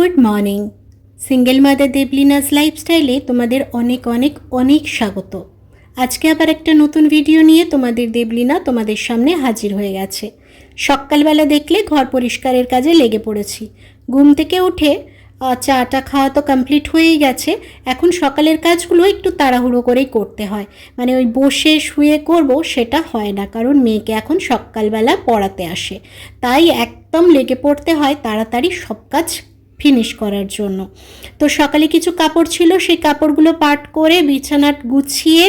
Good morning. Single mother Debalina's লাইফস্টাইলে তোমাদের অনেক অনেক অনেক স্বাগত। আজকে আবার একটা নতুন ভিডিও নিয়ে তোমাদের দেবলিনা তোমাদের সামনে হাজির হয়ে গেছে। সকালবেলা দেখলে ঘর পরিষ্কারের কাজে লেগে পড়েছি। ঘুম থেকে উঠে চাটা খাওয়া তো কমপ্লিট হয়েই গেছে। এখন সকালের কাজগুলো একটু তাড়াহুড়ো করেই করতে হয়। মানে ওই বসে শুয়ে করব সেটা হয় না, কারণ মেয়েকে এখন সকালবেলা পড়াতে আসে। তাই একদম লেগে পড়তে হয়, তাড়াতাড়ি সব কাজ ফিনিশ করার জন্য। তো সকালে কিছু কাপড় ছিল, সেই কাপড়গুলো পাট করে বিছানা গুছিয়ে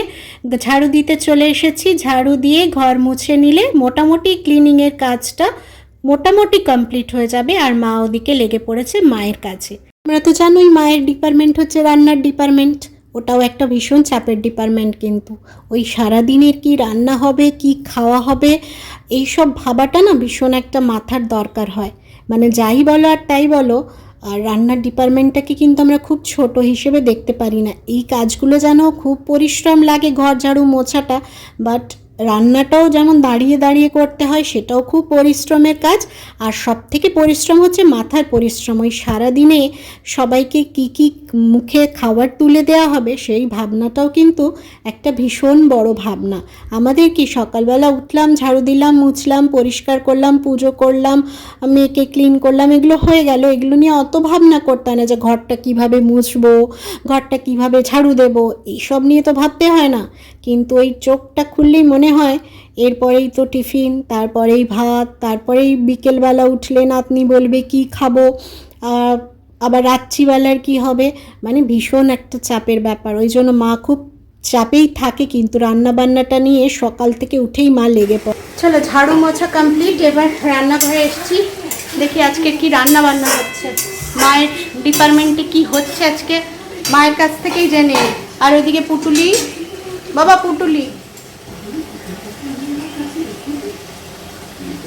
ঝাড়ু দিতে চলে এসেছি। ঝাড়ু দিয়ে ঘর মুছে নিলে মোটামুটি ক্লিনিংয়ের কাজটা মোটামুটি কমপ্লিট হয়ে যাবে আর মা ওদিকে লেগে পড়েছে মায়ের কাছে। আমরা তো জানোই মায়ের ডিপার্টমেন্ট হচ্ছে রান্নার ডিপার্টমেন্ট ওটাও একটা ভীষণ চাপের ডিপার্টমেন্ট কিন্তু। ওই সারাদিনের কি রান্না হবে, কি খাওয়া হবে এই সব ভাবাটা না ভীষণ একটা মাথার দরকার হয়। মানে যাই বলো আর তাই বলো আর রান্নার ডিপার্টমেন্টটাকে কিন্তু আমরা খুব ছোট হিসেবে দেখতে পারি না। এই কাজগুলো যেন খুব পরিশ্রম লাগে ঘর ঝাড়ু মোছাটা বাট রান্নাটাও যেমন দাঁড়িয়ে দাঁড়িয়ে করতে হয়, সেটাও খুব পরিশ্রমের কাজ। আর সব থেকে পরিশ্রম হচ্ছে মাথার পরিশ্রম। ওই সারাদিনে সবাইকে কি কি মুখে খাবার তুলে দেওয়া হবে, সেই ভাবনাটাও কিন্তু একটা ভীষণ বড় ভাবনা। আমাদের কি সকালবেলা উঠলাম, ঝাড়ু দিলাম, মুছলাম, পরিষ্কার করলাম, পুজো করলাম, মেয়েকে ক্লিন করলাম, এগুলো হয়ে গেল। এগুলো নিয়ে অত ভাবনা করতে না যে ঘরটা কীভাবে মুছবো, ঘরটা কীভাবে ঝাড়ু দেবো, এইসব নিয়ে তো ভাবতে হয় না। কিন্তু ওই চোখটা খুললেই মনে হয়। এরপরেই তো টিফিন, তারপরেই ভাত, তারপরেই বিকেলবেলা উঠলে নাতনি বলবে, কি খাব? আবার রাত্রিবেলার কি হবে? মানে ভীষণ একটা চাপের ব্যাপার। ওই জন্য মা খুব চাপেই থাকে, কিন্তু রান্না বান্নাটা নিয়ে সকাল থেকে উঠেই মা লেগে পড়ে। চলো, ঝাড়ু মোছা কমপ্লিট এবার রান্নাঘরে এসেছি। দেখি আজকে কি রান্না বান্না হচ্ছে। মায়ের ডিপার্টমেন্টে কি হচ্ছে আজকে? মায়ের কাছ থেকেই জেনে আর ওইদিকে পুটুলি? বাবা, পুটুলি।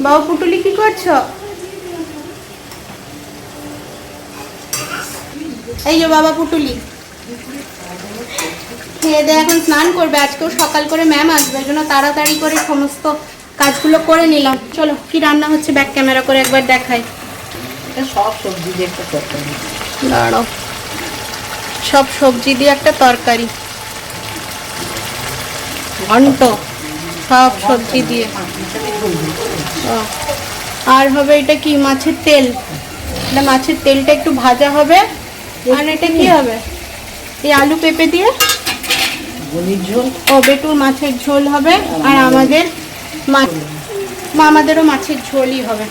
বাবা পুটুলি কি করছ? এই যে বাবা পুটুলি। খেয়ে দিয়ে এখন স্নান করবে। আজকেও সকাল করে ম্যাম আসবে ওই জন্য তাড়াতাড়ি করে সমস্ত কাজগুলো করে নিলাম। চলো কি রান্না হচ্ছে ব্যাক ক্যামেরা করে একবার দেখাই। সব সবজি দিয়ে একটা তরকারি। দাঁড়াও। সব সবজি দিয়ে একটা তরকারি। ঘন্ট। সব সবজি দিয়ে। আর হবে এটা কি? মাছের তেল। এটা মাছের তেলটা একটু ভাজা হবে। আর এটা কি হবে? এই আলু পেঁপে দিয়ে? ঝোল? ও বেটুর মাছের ঝোল হবে। আর আমাদের মাছ আমাদেরও মাছের ঝোলই হবে।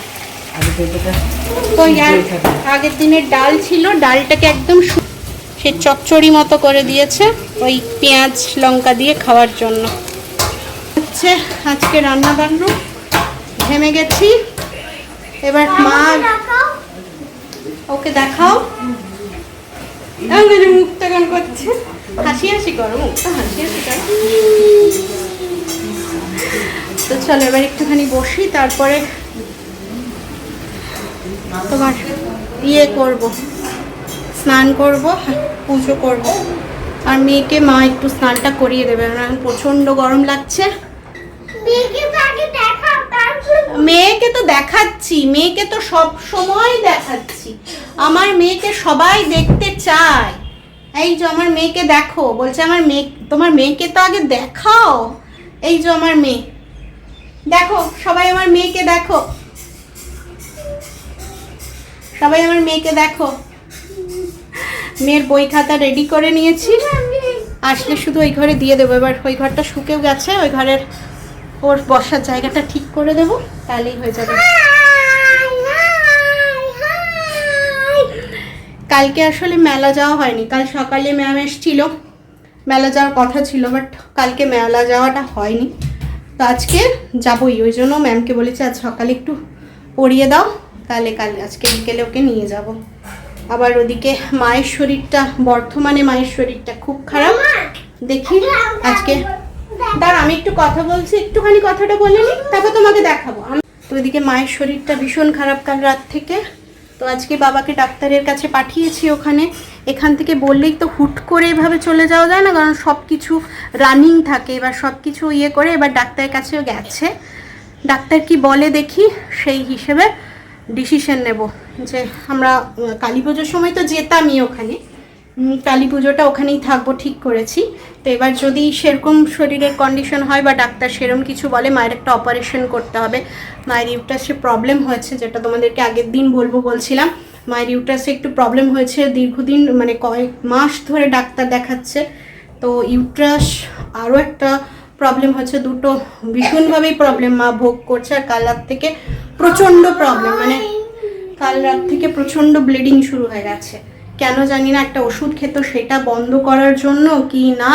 থাকে। আগের দিনের ডাল ছিল। ডালটাকে একদম সে চচ্চড়ি মতো করে দিয়েছে। ওই পেঁয়াজ লঙ্কা দিয়ে খাওয়ার জন্য। হচ্ছে আজকে রান্না বান্না। ঘেমে গেছি। এবার মা ওকে দেখাও। আমাদের মুখটা গান করছে। হাসি হাসি করো মুখটা হাসি হাসি করো। তো চলো এবার একটুখানি বসি তারপরে তোমার ইয়ে করব স্নান করব পুজো করব। আর মেয়েকে মা একটু স্নানটা করিয়ে দেবে এখন প্রচণ্ড গরম লাগছে। মেয়েকে তো দেখাচ্ছি মেয়েকে তো সব সময় দেখাচ্ছি। আমার মেয়েকে সবাই দেখতে চায়। এই যে আমার মেয়েকে দেখো বলছে আমার মেয়ে তোমার মেয়েকে তো আগে দেখাও। এই যে আমার মেয়ে। দেখো সবাই আমার মেয়েকে দেখো। সবাই আমার মেয়েকে দেখো। মেয়ের বই খাতা রেডি করে নিয়েছি। আসলে শুধু ওই ঘরে দিয়ে দেবো এবার ওই ঘরটা শুকেও গেছে ওই ঘরের ওর বসার জায়গাটা ঠিক করে দেবো, তাহলেই হয়ে যাবে। কালকে আসলে মেলা যাওয়া হয়নি, কাল সকালে ম্যাম এসেছিল। মেলা যাওয়ার কথা ছিল বাট কালকে মেলা যাওয়াটা হয়নি। তো আজকে যাবোই, ওই জন্য ম্যামকে বলেছি আজ সকালে একটু পড়িয়ে দাও, তাহলে কাল আজকে বিকেলে ওকে নিয়ে যাব। আবার ওদিকে মায়ের শরীরটা বর্তমানে মায়ের শরীরটা খুব খারাপ। দেখি আজকে দাঁড়া, আমি একটু কথা বলছি, একটুখানি কথাটা বলে নিই, তারপর তোমাকে দেখাবো। তো ওইদিকে মায়ের শরীরটা ভীষণ খারাপ কাল রাত থেকে। তো আজকে বাবাকে ডাক্তারের কাছে পাঠিয়েছি ওখানে। এখান থেকে বললেই তো হুট করে এভাবে চলে যাওয়া যায় না, কারণ সব কিছু রানিং থাকে, এবার সব কিছু ইয়ে করে এবার ডাক্তারের কাছেও গেছে। ডাক্তার কি বলে দেখি, সেই হিসেবে ডিসিশন নেব যে আমরা কালী পুজোর সময় তো যেতামই ওখানে। কালী পুজোটা ওখানেই থাকব, ঠিক করেছি। তো এবার যদি সেরকম শরীরের কন্ডিশন হয় বা ডাক্তার সেরকম কিছু বলে, মায়ের একটা অপারেশন করতে হবে। মায়ের ইউটাসে প্রবলেম হয়েছে, যেটা তোমাদেরকে আগের দিন বলব বলছিলাম। মায়ের ইউটাসে একটু প্রবলেম হয়েছে, দীর্ঘদিন মানে কয়েক মাস ধরে ডাক্তার দেখাচ্ছে। তো ইউট্রাস আরও একটা প্রবলেম হচ্ছে, দুটো ভীষণভাবেই প্রবলেম মা ভোগ করছে, আর কাল রাত থেকে প্রচণ্ড প্রবলেম মানে কাল রাত থেকে প্রচণ্ড ব্লিডিং শুরু হয়ে গেছে। কেন জানি না একটা ওষুধ খেত, সেটা বন্ধ করার জন্য কি না?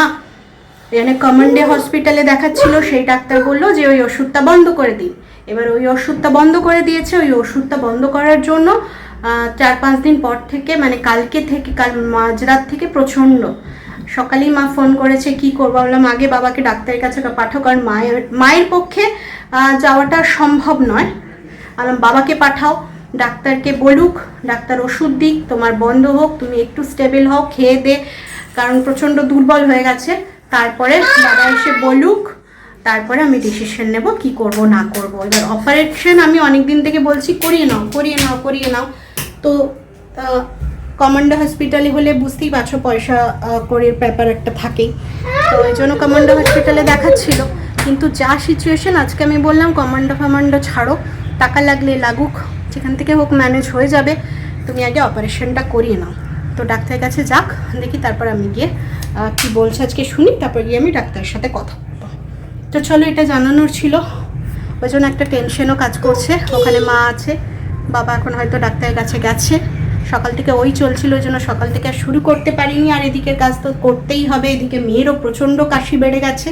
এখানে কমান্ডে হসপিটালে দেখাচ্ছিল, সেই ডাক্তার বলল যে ওই ওষুধটা বন্ধ করে দিন। এবার ওই ওষুধটা বন্ধ করে দিয়েছে, ওই ওষুধটা বন্ধ করার জন্য চার পাঁচ দিন পর থেকে মানে কালকে থেকে, কাল মাঝরাত থেকে প্রচণ্ড। সকালেই মা ফোন করেছে, কি করব? বললাম, আগে বাবাকে ডাক্তারের কাছে পাঠাও, কারণ মায়ের মায়ের পক্ষে যাওয়াটা সম্ভব নয়। বললাম, বাবাকে পাঠাও। ডাক্তারকে বলুক, ডাক্তার ওষুধ দিক, তোমার বন্ধ হোক, তুমি একটু স্টেবল হও, খেয়ে দে। কারণ প্রচণ্ড দুর্বল হয়ে গেছে। তারপরে বাবা এসে বলুক, তারপরে আমি ডিসিশন নেব কি করব, না করব। এবার অপারেশন আমি অনেক দিন থেকে বলছি, করিয়ে নাও করিয়ে নাও করিয়ে নাও। তো কমান্ডো হসপিটালে হলে বুঝতেই পারছ পয়সা করির ব্যাপার একটা থাকেই তো ওই জন্য কমান্ডো হসপিটালে দেখাচ্ছিল। কিন্তু যা সিচুয়েশন আজকে আমি বললাম, কমান্ডো ফামান্ডো ছাড়ো। টাকা লাগলে লাগুক। যেখান থেকে হোক ম্যানেজ হয়ে যাবে, তুমি আগে অপারেশনটা করিয়ে নাও। তো ডাক্তারের কাছে যাক, দেখি তারপর আমি গিয়ে কী বলছে আজকে শুনি, তারপর গিয়ে আমি ডাক্তারের সাথে কথা বলব। তো চলো এটা জানানোর ছিল। ওই জন্য একটা টেনশনও কাজ করছে। ওখানে মা আছে, বাবা এখন হয়তো ডাক্তারের কাছে গেছে। সকাল থেকে ওই চলছিল, ওই জন্য সকাল থেকে আর শুরু করতে পারিনি। আর এদিকে কাজ তো করতেই হবে, এদিকে মেয়েরও প্রচণ্ড কাশি বেড়ে গেছে।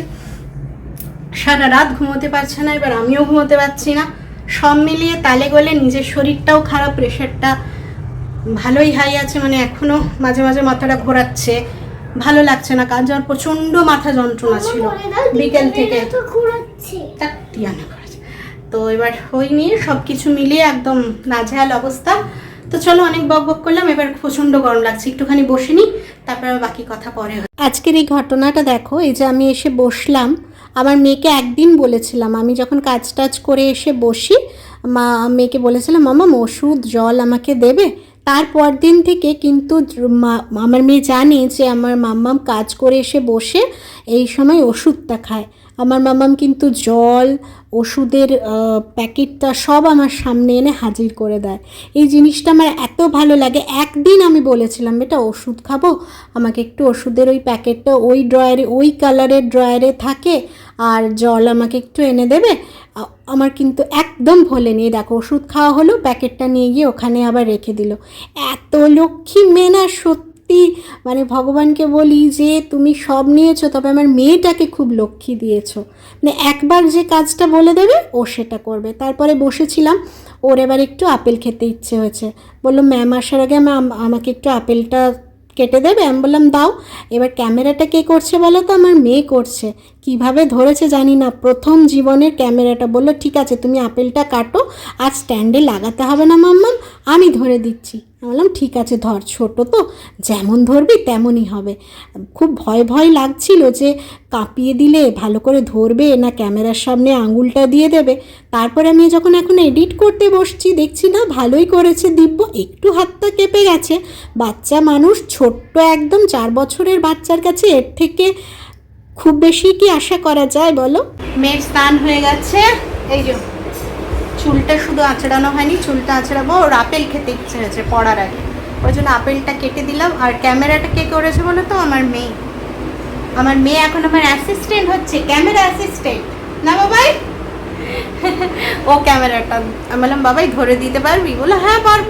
সারা রাত ঘুমোতে পারছে না, এবার আমিও ঘুমোতে পারছি না। সব মিলিয়ে তালে গলে নিজের শরীরটাও খারাপ প্রেশারটা ভালোই হাই আছে মানে এখনও মাঝে মাঝে মাথাটা ঘোরাচ্ছে ভালো লাগছে না কাজ আর প্রচণ্ড মাথা যন্ত্রণা ছিল। বিকেল থেকে। তা এবার ওই নিয়ে সব কিছু মিলিয়ে একদম নাজেহাল অবস্থা। তো চলো অনেক বক বক করলাম এবার প্রচণ্ড গরম লাগছে একটুখানি বসে নিই তারপর বাকি কথা পরে আজকের এই ঘটনাটা দেখো এই যে আমি এসে বসলাম আমার মেয়েকে একদিন বলেছিলাম, আমি যখন কাজ টাজ করে এসে বসি, মা, মেয়েকে বলেছিলাম, মামা, ওষুধ, জল আমাকে দেবে? তারপর দিন থেকে কিন্তু আমার মেয়ে জানে যে আমার মাম্মাম কাজ করে এসে বসে এই সময় ওষুধটা খায়। আমার মামাম কিন্তু জল, ওষুধের প্যাকেটটা সব আমার সামনে এনে হাজির করে দেয়। এই জিনিসটা আমার এত ভালো লাগে। একদিন আমি বলেছিলাম, বেটা, ওষুধ খাব? আমাকে একটু ওষুধের ওই প্যাকেটটা, ওই ড্রয়ারে, ওই কালারের ড্রয়ারে থাকে আর জল আমাকে একটু এনে দেবে। আমার কিন্তু একদম ভোলেনি এই দেখো, ওষুধ খাওয়া হলো, প্যাকেটটা নিয়ে গিয়ে ওখানে আবার রেখে দিল। এত লক্ষ্মী মেয়ে না সত্যি মানে ভগবানকে বলি যে তুমি সব নিয়েছো, তবে আমার মেয়েটাকে খুব লক্ষ্মী দিয়েছ। মানে একবার যে কাজটা বলে দেবে, ও সেটা করবে। তারপরে বসেছিলাম, ওর এবার একটু আপেল খেতে ইচ্ছে হয়েছে। বলল, ম্যাম আসার আগে আমাকে একটু আপেলটা কেটে দেবে? আমি বললাম, দাও। এবার ক্যামেরাটা কে করছে বলো তো? আমার মেয়ে করছে। কীভাবে ধরেছে জানি না। প্রথম জীবনের ক্যামেরাটা বলল, ঠিক আছে, তুমি আপেলটা কাটো, আর স্ট্যান্ডে লাগাতে হবে না মাম্মাম আমি ধরে দিচ্ছি। বললাম, ঠিক আছে ধর, ছোট তো, যেমন ধরবি তেমনই হবে। খুব ভয় ভয় লাগছিল যে কাঁপিয়ে দিলে, ভালো করে ধরবে না ক্যামেরার সামনে আঙুলটা দিয়ে দেবে। তারপরে আমি যখন এখন এডিট করতে বসছি, দেখছি না, ভালোই করেছে দিব্য, একটু হাতটা কেঁপে গেছে। বাচ্চা মানুষ, ছোট্ট একদম, চার বছরের বাচ্চার কাছে এর থেকে খুব বেশি কি আশা করা যায় বলো? মেয়ের স্নান হয়ে গেছে, এই যে। চুলটা শুধু আঁচড়ানো হয়নি, চুলটা আঁচড়াবো। ওর আপেল খেতে ইচ্ছে হয়েছে পড়ার আগে। ওই জন্য আপেলটা কেটে দিলাম। আর ক্যামেরাটা কে করেছে বলো তো? আমার মেয়ে। আমার মেয়ে এখন আমার অ্যাসিস্ট্যান্ট হচ্ছে ক্যামেরা অ্যাসিস্ট্যান্ট না বাবাই? ও ক্যামেরাটা। আমি বললাম, বাবাই, ধরে দিতে পারবি? বলো হ্যাঁ পারব।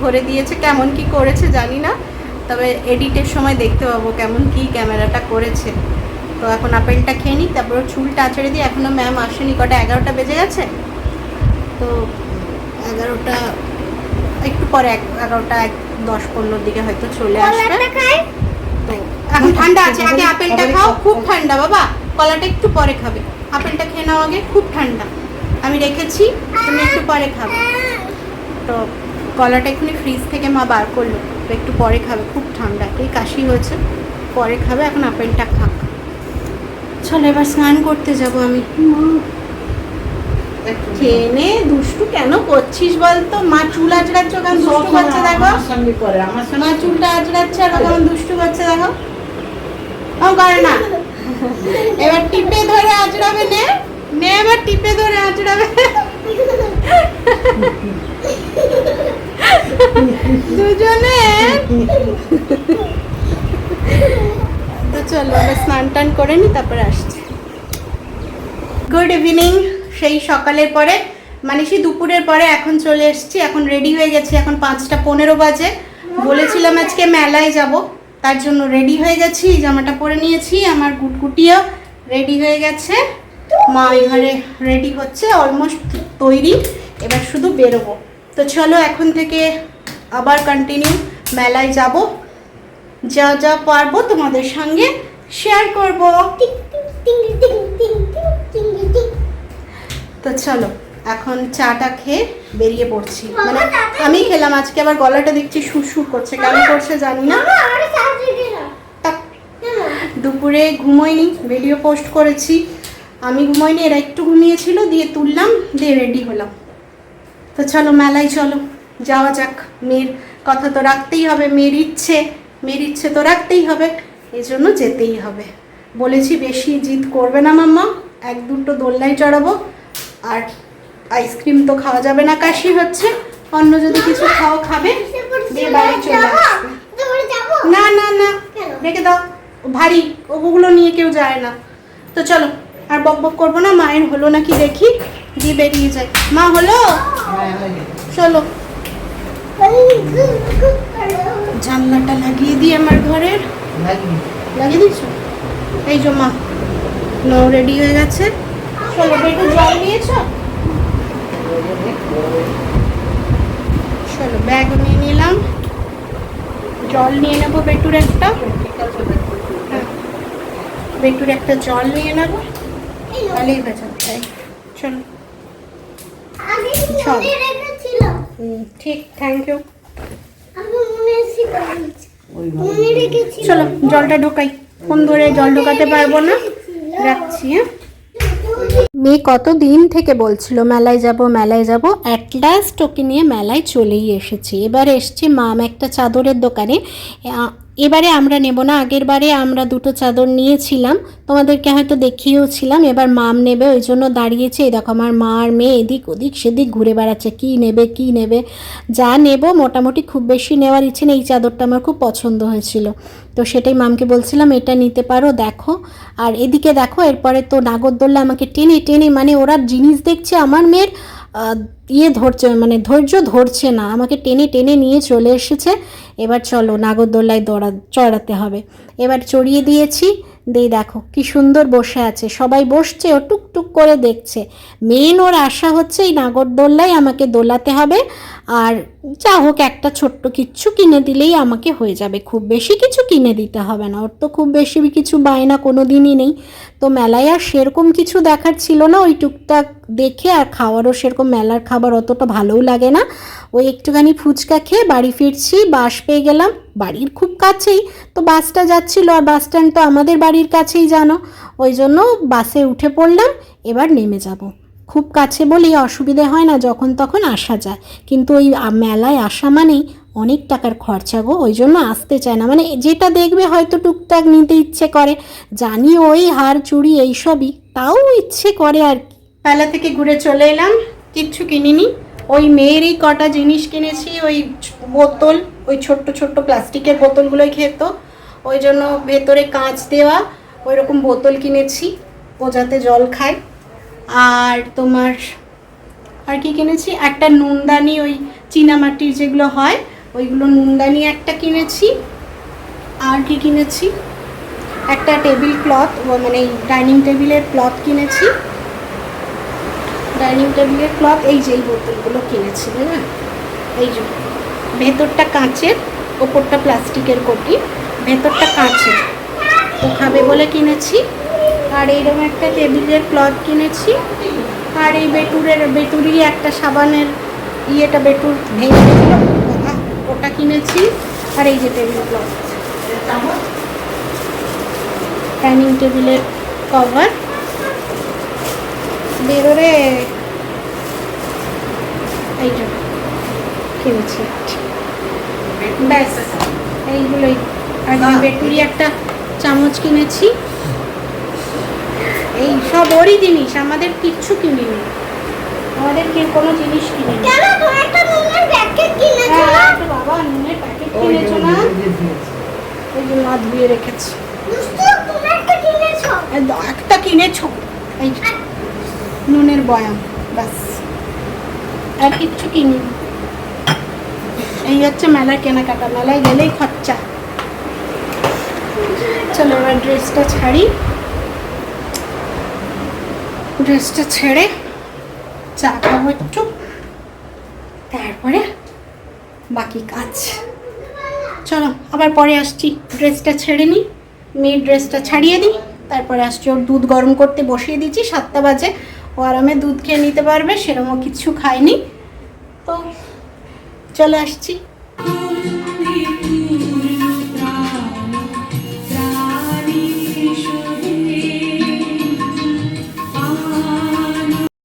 ধরে দিয়েছে, কেমন কি করেছে জানি না। তবে এডিটের সময় দেখতে পাবো কেমন কি ক্যামেরাটা করেছে। তো এখন আপেলটা খেয়ে নিই, তারপর চুলটা আঁচড়ে দিই। এখনও ম্যাম আসেনি, কটা এগারোটা বেজে গেছে। তো এগারোটা একটু পরে এক এগারোটা এক দশ পনেরোর দিকে হয়তো চলে আসবে। তো এখন ঠান্ডা আছে আগে আপেলটা খাও খুব ঠান্ডা বাবা। কলাটা একটু পরে খাবে। আপেলটা খেয়ে নাও আগে খুব ঠান্ডা। আমি রেখেছি তুমি একটু পরে খাবে। তো কলাটা এক্ষুনি ফ্রিজ থেকে মা বার করল। তো একটু পরে খাবে খুব ঠান্ডা। এই কাশি হয়েছে পরে খাবে এখন আপেলটা খাক। চলো এবার স্নান করতে যাব আমি। খেয়ে নে দুষ্টু কেন করছিস বলতো? মা চুল আজড়াচ্ছে ওখানে দুষ্টু করছে দেখো। মা চুলটা আজড়াচ্ছে আর ওখানে দুষ্টু করছে দেখো। ও করে না। এবার টিপে ধরে আজড়াবে নে। নে এবার টিপে ধরে আজড়াবে দুজনে। তো চলো আমরা স্নান টান করে নি তারপরে আসছি। গুড ইভিনিং সেই সকালের পরে মানে সেই দুপুরের পরে এখন চলে এসেছি, এখন রেডি হয়ে গেছি, এখন পাঁচটা পনেরো বাজে। বলেছিলাম আজকে মেলায় যাব, তার জন্য রেডি হয়ে গেছি, জামাটা পরে নিয়েছি, আমার গুটগুটিও রেডি হয়ে গেছে। মা ঘরে রেডি হচ্ছে অলমোস্ট তৈরি, এবার শুধু বেরোবো। তো চলো এখন থেকে আবার কন্টিনিউ মেলায় যাব। যা যা পারব তোমাদের সঙ্গে শেয়ার করব। তো চলো এখন চাটা খেয়ে বেরিয়ে পড়ছি। মানে আমি খেলাম আজকে আবার গলাটা দেখছি সুর সুর করছে কেন করছে জানি না। দুপুরে ঘুমোইনি ভিডিও পোস্ট করেছি। আমি ঘুমোইনি এরা একটু ঘুমিয়েছিল দিয়ে তুললাম দিয়ে রেডি হলাম। তো চলো মেলায় চলো যাওয়া যাক। মেয়ের কথা তো রাখতেই হবে মেয়ের ইচ্ছে মেয়ের ইচ্ছে তো রাখতেই হবে এই জন্য যেতেই হবে। বলেছি বেশি জিদ করবে না মাম্মা এক দুটো দোলনায় চড়াবো। আর আইসক্রিম তো খাওয়া যাবে না কাশি হচ্ছে। অন্য যদি কিছু খাওয়া খাবে দিয়ে বাড়ি চলে না না না রেখে দাও। ভারী ওগুলো নিয়ে কেউ যায় না। তো চলো আর বক বক করব না মায়ের হলো নাকি দেখি দিয়ে বেরিয়ে যায় মা হলো? চলো। জানলাটা লাগিয়ে দিই আমার ঘরের। লাগিয়ে। লাগিয়ে দিচ্ছ এই যে মা নৌ রেডি হয়ে গেছে। চলো একটু জল নিয়েছ? চলো ব্যাগ নিয়ে নিলাম। জল নিয়ে নেব বেটুর একটা। হ্যাঁ। বেটুর একটা জল নিয়ে নেব। তাহলেই বেঁচে তাই। চলো। ঠিক থ্যাংক ইউ চলো জলটা ঢোকাই। ফোন ধরে জল ঢোকাতে পারব না। রাখছি হ্যাঁ। মেয়ে কত দিন থেকে বলছিল, মেলায় যাব মেলায় যাব? অ্যাট লাস্ট ওকে নিয়ে মেলায় চলেই এসেছি। এবার এসছি মাম একটা চাদরের দোকানে। এবারে আমরা নেব না, আগের বারে আমরা দুটো চাদর নিয়েছিলাম। তোমাদেরকে হয়তো দেখিয়েওছিলাম, এবার মাম নেবে, ওই জন্য দাঁড়িয়েছে। এই দেখো, আমার মা আর মেয়ে এদিক ওদিক সেদিক ঘুরে বেড়াচ্ছে, কী নেবে কী নেবে? যা নেব, মোটামুটি খুব বেশি নেওয়ার ইচ্ছে নেই। এই চাদরটা আমার খুব পছন্দ হয়েছিল। তো সেটাই মামকে বলছিলাম, এটা নিতে পারো, দেখো। আর এদিকে দেখো, এরপরে তো নাগরদোল্লা আমাকে টেনে টেনে মানে ওরা জিনিস দেখছে আমার মেয়ের ইয়ে ধরছে মানে ধৈর্য ধরছে না। আমাকে টেনে টেনে নিয়ে চলে এসেছে। এবার চলো নাগরদোল্লায় দৌড়া, চড়াতে হবে। এবার চড়িয়ে দিয়েছি। দিয়ে দেখো, কি সুন্দর বসে আছে। সবাই বসছে, ও টুকটুক করে দেখছে। মেন ওর আশা হচ্ছে এই নাগরদোল্লায় আমাকে দোলাতে হবে। আর যা হোক, একটা ছোট্ট কিচ্ছু কিনে দিলেই আমাকে হয়ে যাবে। খুব বেশি কিছু কিনে দিতে হবে না। ওর তো খুব বেশি কিছু বায়না কোনো দিনই নেই। তো মেলায় আর সেরকম কিছু দেখার ছিল না। ওই টুকটাক দেখে আর খাওয়ারও সেরকম মেলার খাবার অতটা ভালোও লাগে না। ওই একটুখানি ফুচকা খেয়ে বাড়ি ফিরছি, বাস পেয়ে গেলাম। বাড়ির খুব কাছেই, তো বাসটা যাচ্ছিল আর বাস স্ট্যান্ড তো আমাদের বাড়ির কাছেই জানো। ওই জন্য বাসে উঠে পড়লাম, এবার নেমে যাব। খুব কাছে বলেই অসুবিধে হয় না, যখন তখন আসা যায়। কিন্তু ওই মেলায় আসা মানেই অনেক টাকার খরচা গো, ওই জন্য আসতে চায় না। মানে যেটা দেখবে হয়তো টুকটাক নিতে ইচ্ছে করে। জানি ওই হার চুড়ি এইসবই, তাও ইচ্ছে করে আর কি। মেলা থেকে ঘুরে চলে এলাম। কিচ্ছু কিনিনি। ওই মেয়েরই কটা জিনিস কিনেছি, ওই বোতল, ওই ছোট্ট ছোট্ট প্লাস্টিকের বোতলগুলোই খেত। ওই জন্য ভেতরে কাঁচ দেওয়া, ওই রকম বোতল কিনেছি ও যাতে জল খায় আর তোমার, আর কি কিনেছি? একটা নুনদানি, ওই চীনামাটির যেগুলো হয়, ওইগুলো নুনদানি একটা কিনেছি। আর কি কিনেছি? একটা টেবিল ক্লথ মানে ডাইনিং টেবিলের ক্লথ কিনেছি। ডাইনিং টেবিলের ক্লথ, এই যে এই বোতলগুলো কিনেছি না এই যে, ভেতরটা কাঁচের, ওপরটা প্লাস্টিকের কোটি, ভেতরটা কাঁচের। ও খাবে বলে কিনেছি, আর এইরকম একটা টেবিলের ক্লথ কিনেছি, আর এই বেটুরের বেটুরি একটা সাবানের ইয়েটা বেটুর ভেঙে ওটা কিনেছি, আর এই যে টেবিল ক্লথ। ডাইনিং টেবিলের কভার ভেতরে কিনেছি ব্যাস এইগুলোই। একটা চামচ কিনেছি। এই জিনিস আমাদের কিচ্ছু কিনিনি। আমাদের কোনো জিনিস কিনিনি। হ্যাঁ, তো বাবা প্যাকেট না? এই মা ধুয়ে রেখেছি। একটা একটা কিনেছো। এই নুনের বয়াম ব্যাস। আর কিচ্ছু কিনি এই হচ্ছে মেলার কেনাকাটা, মেলায় গেলেই খরচা। চলো এবার ড্রেসটা ছাড়ি। ড্রেসটা ছেড়ে চা খাব একটু। তারপরে বাকি কাজ। চলো, আবার পরে আসছি। ড্রেসটা ছেড়ে নিই মেয়ের ড্রেসটা ছাড়িয়ে দিই। তারপরে আসছি, ওর দুধ গরম করতে বসিয়ে দিচ্ছি সাতটা বাজে। ও আরামে দুধ খেয়ে নিতে পারবে সেরকমও কিছু খায়নি। তো চলে আসছি।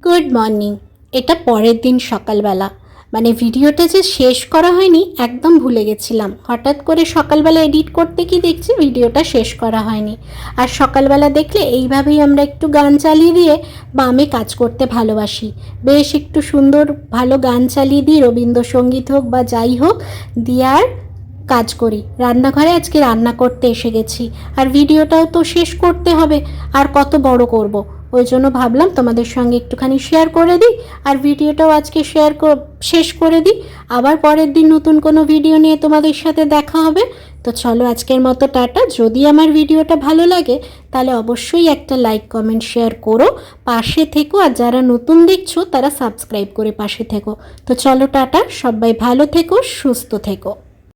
গুড মর্নিং এটা পরের দিন সকালবেলা। মানে ভিডিওটা যে শেষ করা হয়নি, একদম ভুলে গেছিলাম। হঠাৎ করে সকালবেলা এডিট করতে কি দেখছি, ভিডিওটা শেষ করা হয়নি। আর সকালবেলা দেখলে এইভাবেই আমরা একটু গান চালিয়ে দিয়ে বামে কাজ করতে ভালোবাসি। বেশ একটু সুন্দর, ভালো গান চালিয়ে দিই রবীন্দ্রসঙ্গীত হোক বা যাই হোক, দিয়ে আর কাজ করি। রান্নাঘরে আজকে রান্না করতে এসে গেছি। আর ভিডিওটাও তো শেষ করতে হবে, আর কত বড় করব। ওই জন্য ভাবলাম তোমাদের সঙ্গে একটুখানি শেয়ার করে দিই আর ভিডিওটাও আজকে শেয়ার শেষ করে দিই। আবার পরের দিন নতুন কোনো ভিডিও নিয়ে তোমাদের সাথে দেখা হবে। তো চলো আজকের মতো টাটা। যদি আমার ভিডিওটা ভালো লাগে, তাহলে অবশ্যই একটা লাইক কমেন্ট শেয়ার করো, পাশে থেকো। আর যারা নতুন দেখছ, তারা সাবস্ক্রাইব করে পাশে থেকো। তো চলো টাটা। সবাই ভালো থেকো, সুস্থ থেকো।